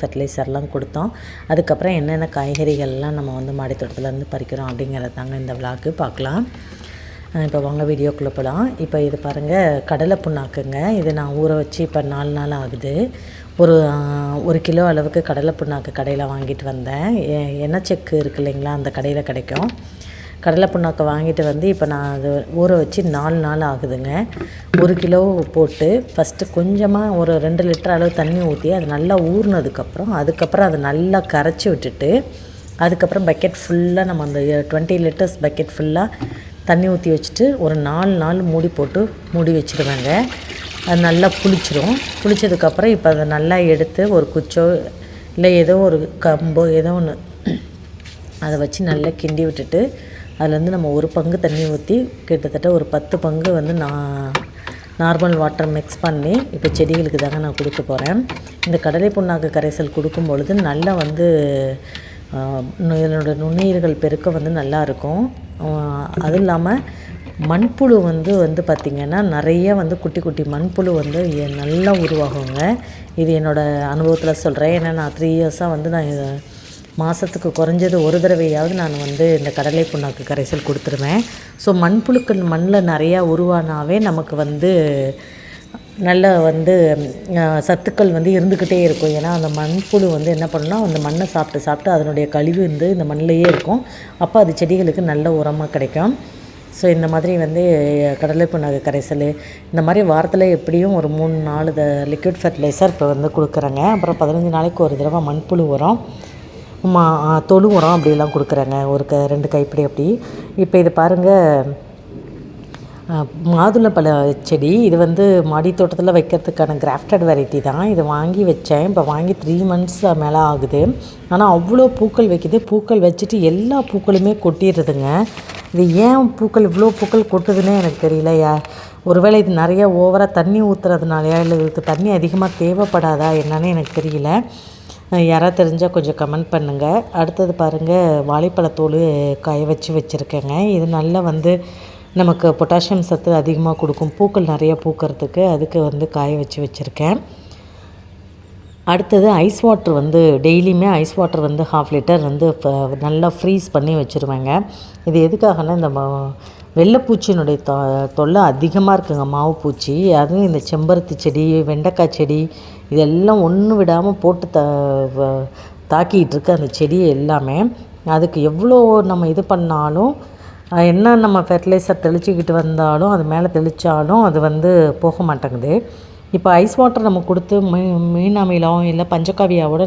ஃபர்டிலைசர்லாம் கொடுத்தோம். அதுக்கப்புறம் என்னென்ன காய்கறிகள்லாம் நம்ம வந்து மாடித்தோட்டத்துலேருந்து பறிக்கிறோம் அப்படிங்கிறத தாங்க இந்த விளாக்கு பார்க்கலாம். இப்போ வாங்க வீடியோக்குள்ளே போகலாம் இப்போ இது பாருங்கள் கடலை புண்ணாக்குங்க இது நான் ஊற வச்சு இப்போ நாலு நாள் ஆகுது. ஒரு ஒரு கிலோ அளவுக்கு கடலை புண்ணாக்கு கடையில் வாங்கிட்டு வந்தேன். எ- எண்ணெய் செக்கு இருக்கு இல்லைங்களா அந்த கடையில் கிடைக்கும். கடலை புண்ணாக்கை வாங்கிட்டு வந்து இப்போ நான் அது ஊற வச்சு நாலு நாள் ஆகுதுங்க. ஒரு கிலோ போட்டு ஃபஸ்ட்டு கொஞ்சமாக ஒரு ரெண்டு லிட்டர் அளவு தண்ணி ஊற்றி அது நல்லா ஊறினதுக்கப்புறம் அதுக்கப்புறம் அதை நல்லா கரைச்சி விட்டுட்டு அதுக்கப்புறம் பக்கெட் ஃபுல்லாக நம்ம அந்த டுவெண்ட்டி லிட்டர்ஸ் பக்கெட் ஃபுல்லாக தண்ணி ஊற்றி வச்சுட்டு ஒரு நாலு நாள் மூடி போட்டு மூடி வச்சுருவேங்க. அது நல்லா புளிச்சிரும். புளிச்சதுக்கப்புறம் இப்போ அதை நல்லா எடுத்து ஒரு குச்சோ இல்லை ஏதோ ஒரு கம்போ ஏதோ ஒன்று அதை வச்சு நல்லா கிண்டி விட்டுட்டு அதுலேருந்து நம்ம ஒரு பங்கு தண்ணி ஊற்றி கிட்டத்தட்ட ஒரு பத்து பங்கு வந்து நான் நார்மல் வாட்டர் மிக்ஸ் பண்ணி இப்போ செடிகளுக்கு தாங்க நான் கொடுக்க போகிறேன் இந்த கடலை புண்ணாக்கு கரைசல் கொடுக்கும் பொழுது நல்லா வந்து இதனோட நுண்ணுயிர்கள் பெருக்க வந்து நல்லா இருக்கும். அதுவும் இல்லாமல் மண்புழு வந்து வந்து பார்த்திங்கன்னா நிறைய வந்து குட்டி குட்டி மண்புழு வந்து நல்லா உருவாகுங்க. இது என்னோடய அனுபவத்தில் சொல்கிறேன் ஏன்னா நான் த்ரீ இயர்ஸாக வந்து நான் மாதத்துக்கு குறைஞ்சது ஒரு தடவையாவது நான் வந்து இந்த கடலை புண்ணாக்கு கரைசல் கொடுத்துருவேன். ஸோ மண்புழுக்கள் மண்ணில் நிறையா உருவானாவே நமக்கு வந்து நல்ல வந்து சத்துக்கள் வந்து இருந்துக்கிட்டே இருக்கும். ஏன்னா அந்த மண்புழு வந்து என்ன பண்ணுன்னா அந்த மண்ணை சாப்பிட்டு சாப்பிட்டு அதனுடைய கழிவு வந்து இந்த மண்ணிலையே இருக்கும். அப்போ அது செடிகளுக்கு நல்ல உரமாக கிடைக்கும். ஸோ இந்த மாதிரி வந்து கடலை புண்ணாக்கு கரைசல் இந்த மாதிரி வாரத்தில் எப்படியும் ஒரு மூணு நாலு த லிக்விட் ஃபர்டிலைசர் இப்போ வந்து கொடுக்குறேங்க. அப்புறம் பதினஞ்சு நாளைக்கு ஒரு தடவை மண்புழு உரம். மா தொழு உரம் அப்படிலாம் கொடுக்குறேங்க. ஒரு க ரெண்டு கைப்பிடி அப்படி. இப்போ இது பாருங்கள் மாதுளம்பழ செடி. இது வந்து மாடி தோட்டத்தில் வைக்கிறதுக்கான கிராஃப்டட் வெரைட்டி தான். இது வாங்கி வச்சேன். இப்போ வாங்கி த்ரீ மந்த்ஸ் மேலே ஆகுது. ஆனால் அவ்வளோ பூக்கள் வைக்குது. பூக்கள் வச்சுட்டு எல்லா பூக்களுமே கொட்டிடுதுங்க. இது ஏன் பூக்கள் இவ்வளோ பூக்கள் கொட்டுதுன்னே எனக்கு தெரியல யா. ஒருவேளை இது நிறைய ஓவராக தண்ணி ஊற்றுறதுனாலயா இல்லை இதுக்கு தண்ணி அதிகமாக தேவைப்படாதா? என்னன்னு எனக்கு தெரியல. யாராவது தெரிஞ்சால் கொஞ்சம் கமெண்ட் பண்ணுங்கள் அடுத்தது பாருங்கள் வாழைப்பழத்தோல் காய வச்சு வச்சுருக்கேங்க. இது நல்லா வந்து நமக்கு பொட்டாசியம் சத்து அதிகமாக கொடுக்கும். பூக்கள் நிறைய பூக்கிறதுக்கு அதுக்கு வந்து காய வச்சு வச்சுருக்கேன். அடுத்தது ஐஸ் வாட்டர் வந்து டெய்லியுமே ஐஸ் வாட்டர் வந்து ஹாஃப் லிட்டர் வந்து நல்லா ஃப்ரீஸ் பண்ணி வச்சுருவேங்க. இது எதுக்காகனா இந்த வெள்ளைப்பூச்சியினுடைய தொ தொல்லை அதிகமாக இருக்குங்க மாவு பூச்சி அதுவும் இந்த செம்பருத்தி செடி வெண்டைக்காய் செடி இதெல்லாம் ஒன்று விடாமல் போட்டு த வ- இருக்கு அந்த செடி எல்லாமே. அதுக்கு எவ்வளோ நம்ம இது பண்ணாலும் என்ன நம்ம ஃபெர்டிலைசர் தெளிச்சிக்கிட்டு வந்தாலும் அது மேலே தெளித்தாலும் அது வந்து போக மாட்டேங்குது. இப்போ ஐஸ் வாட்டர் நம்ம கொடுத்து மீ மீன் அமிலம் இல்லை பஞ்சக்காவியாவோட